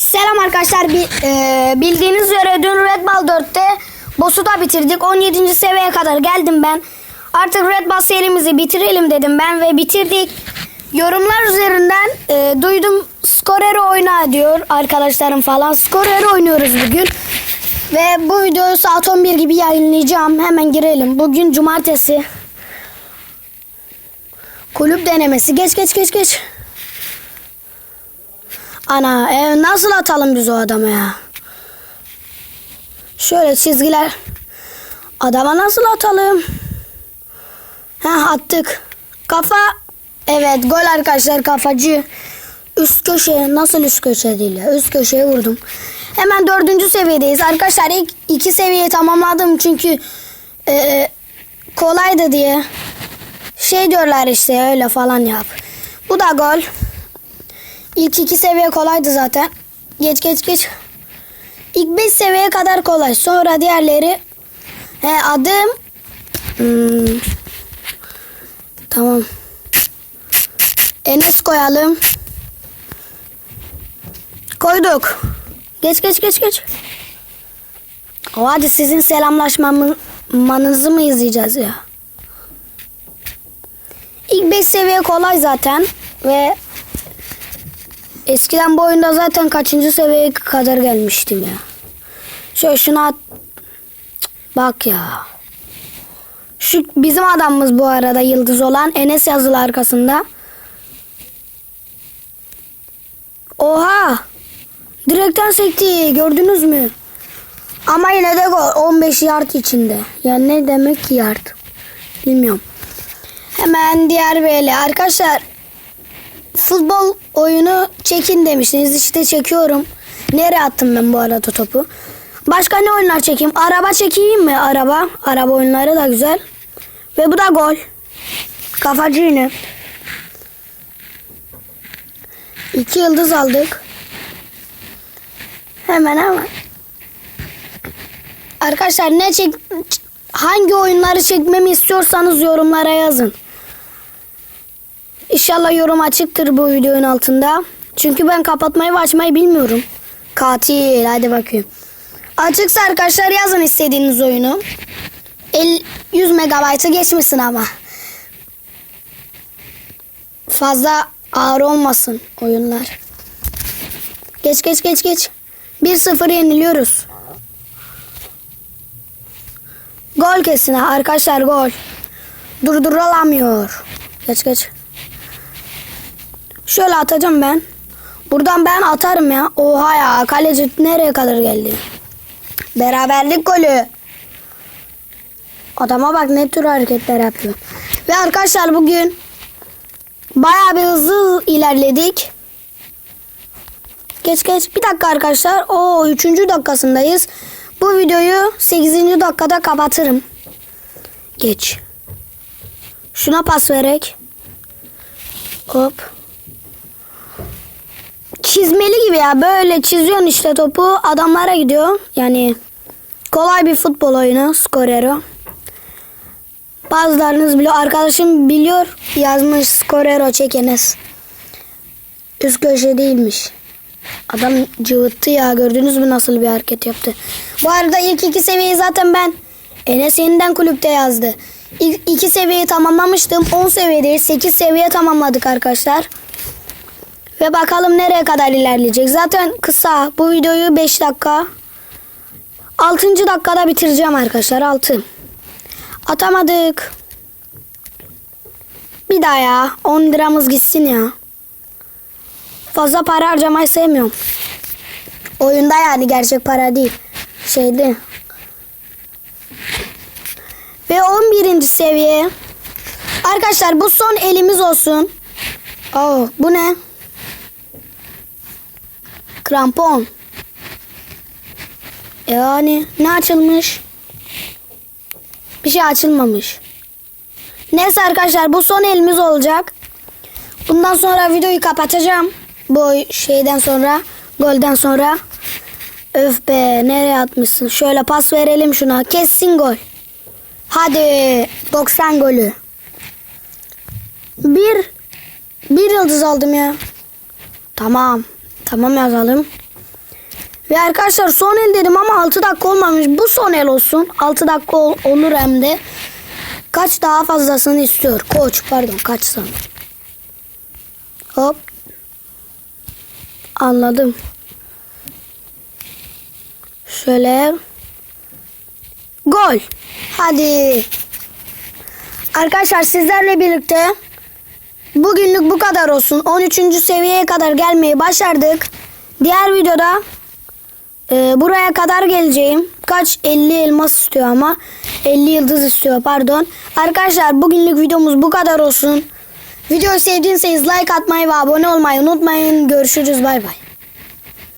Selam arkadaşlar. Bi- e, bildiğiniz üzere dün Red Ball 4'te boss'u da bitirdik. 17. seviyeye kadar geldim ben. Artık Red Ball serimizi bitirelim dedim ben ve bitirdik. Yorumlar üzerinden e, duydum Scorero oyna diyor arkadaşlarım falan. Scorero oynuyoruz bugün. Ve bu videoyu saat 11 gibi yayınlayacağım. Hemen girelim. Bugün cumartesi. Kulüp denemesi. Geç geç geç geç. Ana e, nasıl atalım biz o adama ya? Şöyle çizgiler. Adama nasıl atalım? Ha attık. Kafa. Evet gol arkadaşlar kafacı. Üst köşe nasıl üst köşe değil ya? Üst köşeye vurdum. Hemen dördüncü seviyedeyiz. Arkadaşlar ilk iki seviyeyi tamamladım çünkü e, kolaydı diye. Şey diyorlar işte öyle falan yap. Bu da gol. İlk iki seviye kolaydı zaten. Geç geç geç. İlk beş seviyeye kadar kolay. Sonra diğerleri he adım Hmm. Tamam. Enes koyalım. Koyduk. Geç geç geç geç. O hadi sizin selamlaşmanızı mı izleyeceğiz ya? İlk 5 seviye kolay zaten ve eskiden bu oyunda zaten kaçıncı seviyeye kadar gelmiştim ya. Şöyle şuna at. Bak ya. Şu bizim adamımız bu arada yıldız olan Enes yazılı arkasında. Oha! Direkten sekti gördünüz mü? Ama yine de gol 15 yard içinde. Yani ne demek ki yard? Bilmiyorum. Hemen diğer böyle arkadaşlar futbol oyunu çekin demiştiniz. İşte çekiyorum. Nereye attım ben bu arada topu? Başka ne oyunlar çekeyim? Araba çekeyim mi? Araba. Araba oyunları da güzel. Ve bu da gol. Kafacı yine. İki yıldız aldık. Hemen hemen. Arkadaşlar ne çek hangi oyunları çekmemi istiyorsanız yorumlara yazın. İnşallah yorum açıktır bu videonun altında. Çünkü ben kapatmayı ve açmayı bilmiyorum. Katil hadi bakayım. Açıksa arkadaşlar yazın istediğiniz oyunu. El, 100 megabaytı geçmesin ama. Fazla ağır olmasın oyunlar. Geç geç geç geç. 1-0 yeniliyoruz. Gol kesin arkadaşlar gol. Durdurulamıyor. Geç geç. Şöyle atacağım ben. Buradan ben atarım ya. Oha ya kaleci nereye kadar geldi? Beraberlik golü. Adama bak ne tür hareketler yapıyor. Ve arkadaşlar bugün bayağı bir hızlı ilerledik. Geç geç. Bir dakika arkadaşlar. O 3. dakikasındayız. Bu videoyu 8. dakikada kapatırım. Geç. Şuna pas vererek. Hop. Çizmeli gibi ya. Böyle çiziyorsun işte topu. Adamlara gidiyor. Yani kolay bir futbol oyunu. Scorero. Bazılarınız biliyor. Arkadaşım biliyor. Yazmış Scorero çekeniz. Üst köşe değilmiş. Adam cıvıttı ya. Gördünüz mü nasıl bir hareket yaptı. Bu arada ilk iki seviyeyi zaten ben Enes yeniden kulüpte yazdı. İlk iki seviyeyi tamamlamıştım. 10 seviyedeyiz. 8 seviye tamamladık arkadaşlar. Ve bakalım nereye kadar ilerleyecek. Zaten kısa. Bu videoyu 5 dakika. 6. dakikada bitireceğim arkadaşlar. 6. Atamadık. Bir daha ya. 10 liramız gitsin ya. Fazla para harcamayı sevmiyorum. Oyunda yani gerçek para değil. Şeyde. Ve 11. seviye. Arkadaşlar bu son elimiz olsun. Oh, bu ne? Krampon. Yani ne açılmış? Bir şey açılmamış. Neyse arkadaşlar bu son elimiz olacak. Bundan sonra videoyu kapatacağım. Bu şeyden sonra, golden sonra. Öf be nereye atmışsın? Şöyle pas verelim şuna. Kessin gol. Hadi 90 golü. Bir bir yıldız aldım ya. Tamam. Tamam yazalım. Ve arkadaşlar son el dedim ama 6 dakika olmamış. Bu son el olsun. 6 dakika ol- olur hem de. Kaç daha fazlasını istiyor? Koç pardon kaç sana. Hop. Anladım. Şöyle. Gol. Hadi. Arkadaşlar sizlerle birlikte bugünlük bu kadar olsun. 13. seviyeye kadar gelmeyi başardık. Diğer videoda e, buraya kadar geleceğim. Kaç 50 elmas istiyor ama 50 yıldız istiyor pardon. Arkadaşlar bugünlük videomuz bu kadar olsun. Videoyu sevdiyseniz like atmayı ve abone olmayı unutmayın. Görüşürüz bay bay.